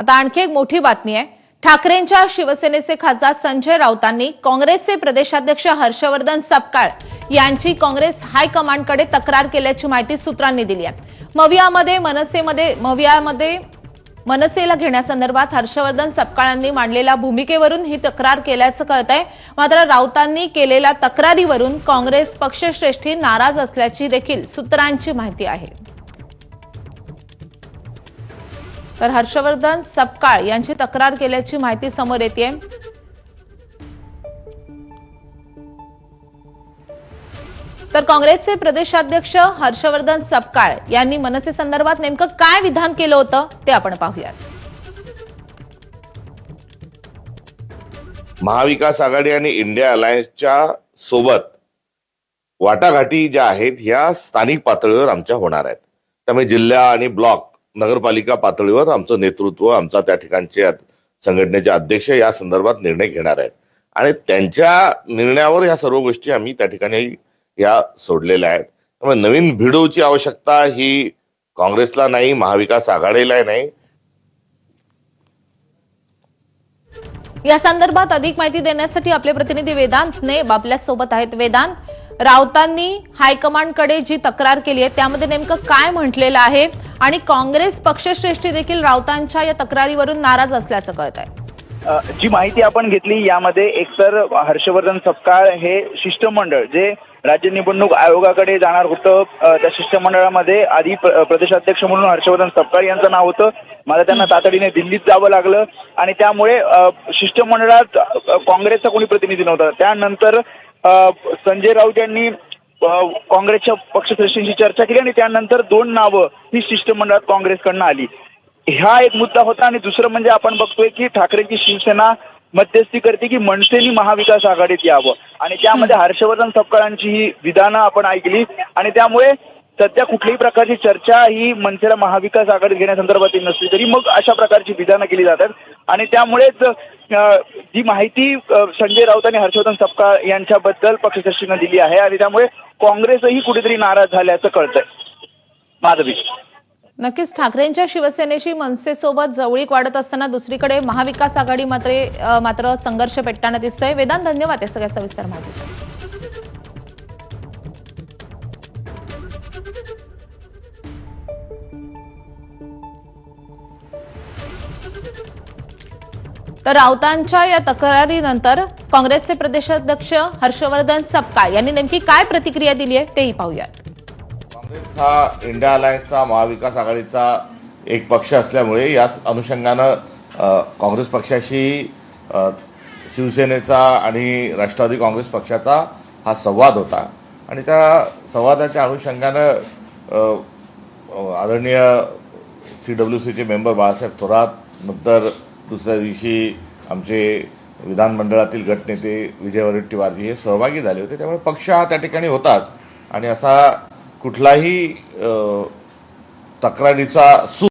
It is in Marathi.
आता आणखी एक मोठी बातमी आहे. ठाकरेंच्या शिवसेनेचे खासदार संजय राऊतांनी काँग्रेसचे प्रदेशाध्यक्ष हर्षवर्धन सपकाळ यांची काँग्रेस हायकमांडकडे तक्रार केल्याची माहिती सूत्रांनी दिली आहे. मवियामध्ये मनसेमध्ये मवियामध्ये मनसेला घेण्यासंदर्भात हर्षवर्धन सपकाळांनी मांडलेल्या भूमिकेवरून ही तक्रार केल्याचं कळत आहे मात्र राऊतांनी केलेल्या तक्रारीवरून काँग्रेस पक्षश्रेष्ठी नाराज असल्याची देखील सूत्रांची माहिती आहे. तर हर्षवर्धन सपकाळ यांची तक्रार केल्याची माहिती समोर येते तर काँग्रेसचे प्रदेशाध्यक्ष हर्षवर्धन सपकाळ यांनी मनसे संदर्भात नेमकं काय विधान केलं होतं ते आपण पाहूयात. महाविकास आघाडी आणि इंडिया अलायन्सच्या सोबत वाटाघाटी ज्या आहेत ह्या स्थानिक पातळीवर आमच्या होणार आहेत. त्यामुळे जिल्हा आणि ब्लॉक नगरपालिका पातळीवर आमचं नेतृत्व आमचा त्या ठिकाणचे संघटनेचे अध्यक्ष या संदर्भात निर्णय घेणार आहेत. आणि त्यांच्या निर्णयावर या सर्व गोष्टी आम्ही त्या ठिकाणी या सोडलेल्या आहेत. त्यामुळे नवीन भिडोची आवश्यकता ही काँग्रेसला नाही महाविकास आघाडीला नाही. या संदर्भात अधिक माहिती देण्यासाठी आपले प्रतिनिधी वेदांत नेब आपल्यासोबत आहेत. वेदांत राऊतांनी हायकमांडकडे जी तक्रार केली आहे त्यामध्ये नेमकं काय म्हटलेलं आहे? आणि काँग्रेस पक्षश्रेष्ठी देखील राऊतांच्या या तक्रारीवरून नाराज असल्याचं कळत आहे. जी माहिती आपण घेतली यामध्ये एकतर हर्षवर्धन सपकाळ हे शिष्टमंडळ जे राज्य निवडणूक आयोगाकडे जाणार होतं त्या शिष्टमंडळामध्ये आधी प्र- प्रदेशाध्यक्ष म्हणून हर्षवर्धन सपकाळ यांचं नाव होतं. मला त्यांना तातडीने दिल्लीत जावं लागलं आणि त्यामुळे शिष्टमंडळात काँग्रेसचा कोणी प्रतिनिधी नव्हता. त्यानंतर संजय राऊत यांनी काँग्रेसच्या पक्षश्रेष्ठींशी चर्चा केली आणि त्यानंतर दोन नावं ही शिष्टमंडळात काँग्रेसकडनं आली. हा एक मुद्दा होता आणि दुसरं म्हणजे आपण बघतोय की ठाकरेंची शिवसेना मध्यस्थी करते की मनसेनी महाविकास आघाडीत यावं. आणि त्यामध्ये हर्षवर्धन सपकाळांची ही विधानं आपण ऐकली. आणि त्यामुळे सध्या कुठल्याही प्रकारची चर्चा ही मनसेला महाविकास आघाडीत घेण्यासंदर्भातील नसली तरी मग अशा प्रकारची विधानं केली जातात. आणि त्यामुळेच जी माहिती संजय राऊत आणि हर्षवर्धन सपकाळ यांच्याबद्दल पक्षश्रेष्ठीनं दिली आहे. आणि त्यामुळे काँग्रेसही कुठेतरी नाराज झाल्याचं कळतंय. माधवी. नक्कीच ठाकरेंच्या शिवसेनेशी मनसेसोबत जवळीक वाढत असताना दुसरीकडे महाविकास आघाडी मात्र मात्र संघर्ष पेटताना दिसतोय. वेदांत धन्यवाद या सगळ्या सविस्तर माहितीसाठी. तर राऊतांच्या या तक्रारीनंतर काँग्रेसचे प्रदेशाध्यक्ष हर्षवर्धन सपकाळ यांनी नेमकी काय प्रतिक्रिया दिली आहे तेही पाहूयात. काँग्रेस हा इंडिया अलायन्सचा महाविकास आघाडीचा एक पक्ष असल्यामुळे या अनुषंगानं काँग्रेस पक्षाशी शिवसेनेचा आणि राष्ट्रवादी काँग्रेस पक्षाचा हा संवाद होता. आणि त्या संवादाच्या अनुषंगानं आदरणीय सी डब्ल्यू सीचे मेंबर बाळासाहेब थोरात नंतर दुसऱ्या दिवशी आमचे विधानमंडळातील गटनेते विजय वरट्टीवारजी हे सहभागी झाले होते. त्यामुळे पक्ष हा त्या ठिकाणी होताच. आणि असा कुठलाही तक्रारीचा सू